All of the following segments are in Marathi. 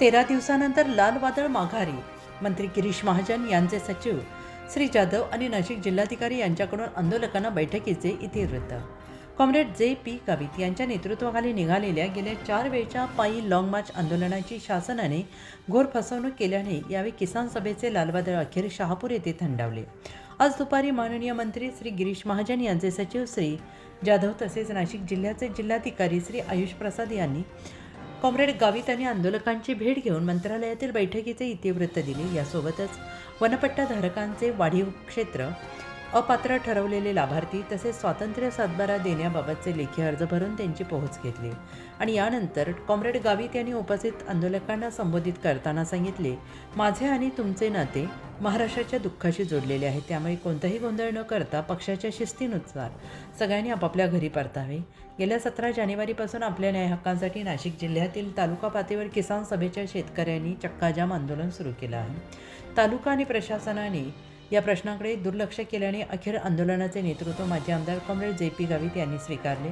तेरा दिवसानंतर लाल वादळ माघारी. मंत्री गिरीश महाजन यांचे सचिव श्री जाधव आणि नाशिक जिल्हाधिकारी यांच्याकडून आंदोलकांना बैठकीचे इतिवृत्त कॉम्रेड जे पी कवित यांच्या नेतृत्वाखाली निघालेल्या गेल्या चार वेळच्या पायी लाँग मार्च आंदोलनाची शासनाने घोर फसवणूक केल्याने यावेळी किसान सभेचे लालवादळ अखेर शहापूर येथे थंडावले. आज दुपारी माननीय मंत्री श्री गिरीश महाजन यांचे सचिव श्री जाधव तसेच नाशिक जिल्ह्याचे जिल्हाधिकारी श्री आयुष प्रसाद यांनी कॉम्रेड गावित आणि आंदोलकांची भेट घेऊन मंत्रालयातील बैठकीचे इतिवृत्त दिले. यासोबतच वनपट्टाधारकांचे वाढीव क्षेत्र अपात्र ठरवलेले लाभार्थी तसेच स्वातंत्र्य सातबारा देण्याबाबतचे लेखी अर्ज भरून त्यांची पोहोच घेतली. आणि यानंतर कॉम्रेड गावित यांनी उपस्थित आंदोलकांना संबोधित करताना सांगितले माझे आणि तुमचे नाते महाराष्ट्राच्या दुःखाशी जोडलेले आहे त्यामुळे कोणताही गोंधळ न करता पक्षाच्या शिस्तीनुसार सगळ्यांनी आपापल्या घरी परतावे. गेल्या सतरा जानेवारीपासून आपल्या न्याय हक्कांसाठी नाशिक जिल्ह्यातील तालुका पातळीवर किसान सभेच्या शेतकऱ्यांनी चक्काजाम आंदोलन सुरू केलं आहे. तालुका आणि प्रशासनाने या प्रश्नाकडे दुर्लक्ष केल्याने अखेर आंदोलनाचे नेतृत्व माजी आमदार कॉम्रेड जे पी गावित यांनी स्वीकारले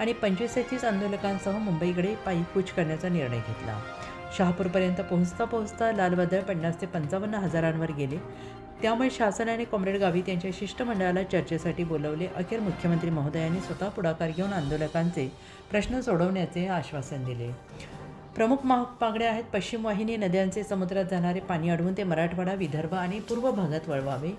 आणि पंचवीस आंदोलकांसह मुंबईकडे पायी कूच करण्याचा निर्णय घेतला. शहापूरपर्यंत पोहोचता पोहोचता लालवादळ पन्नास ते पंचावन्न हजारांवर गेले. त्यामुळे शासनाने कॉम्रेड गावित यांच्या शिष्टमंडळाला चर्चेसाठी बोलवले. अखेर मुख्यमंत्री महोदयांनी स्वतः पुढाकार घेऊन आंदोलकांचे प्रश्न सोडवण्याचे आश्वासन दिले. प्रमुख मा मागण्या आहेत. पश्चिम वाहिनी नद्यांचे समुद्रात जाणारे पाणी अडवून ते मराठवाडा विदर्भ आणि पूर्व भागात वळवावे.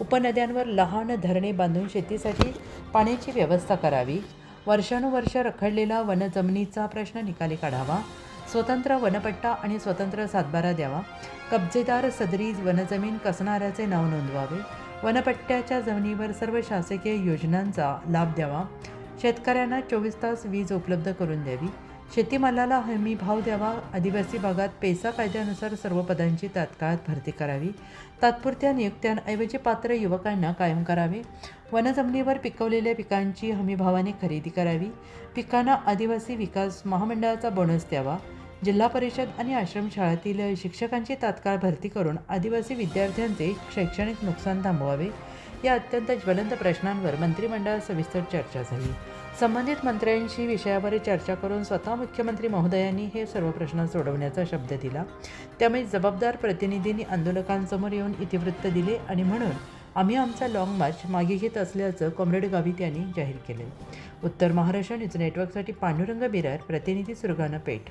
उपनद्यांवर लहान धरणे बांधून शेतीसाठी पाण्याची व्यवस्था करावी. वर्षानुवर्ष रखडलेला वनजमिनीचा प्रश्न निकाली काढावा. स्वतंत्र वनपट्टा आणि स्वतंत्र सातबारा द्यावा. कब्जेदार सदरी वनजमीन कसणाऱ्याचे नाव नोंदवावे. वनपट्ट्याच्या जमिनीवर सर्व शासकीय योजनांचा लाभ द्यावा. शेतकऱ्यांना चोवीस तास वीज उपलब्ध करून द्यावी. शेतीमालाला हमी भाव द्यावा. आदिवासी भागात पेसा कायद्यानुसार सर्व पदांची तात्काळात भरती करावी. तात्पुरत्या नियुक्त्यांऐवजी पात्र युवकांना कायम करावे. वनजमिनीवर पिकवलेल्या पिकांची हमीभावाने खरेदी करावी. पिकांना आदिवासी विकास महामंडळाचा बोनस द्यावा. जिल्हा परिषद आणि आश्रमशाळातील शिक्षकांची तात्काळ भरती करून आदिवासी विद्यार्थ्यांचे शैक्षणिक नुकसान थांबवावे. या अत्यंत ज्वलंत प्रश्नांवर मंत्रिमंडळात सविस्तर चर्चा झाली. संबंधित मंत्र्यांशी विषयावरील चर्चा करून स्वतः मुख्यमंत्री महोदयांनी हे सर्व प्रश्न सोडवण्याचा शब्द दिला. त्यामुळे जबाबदार प्रतिनिधींनी आंदोलकांसमोर येऊन इतिवृत्त दिले आणि म्हणून आम्ही आमचा लाँग मार्च मागे घेत असल्याचं कॉम्रेड गावित यांनी जाहीर केले. उत्तर महाराष्ट्र न्यूज नेटवर्कसाठी पांडुरंग बिरार प्रतिनिधी सुरगाणा पेठ.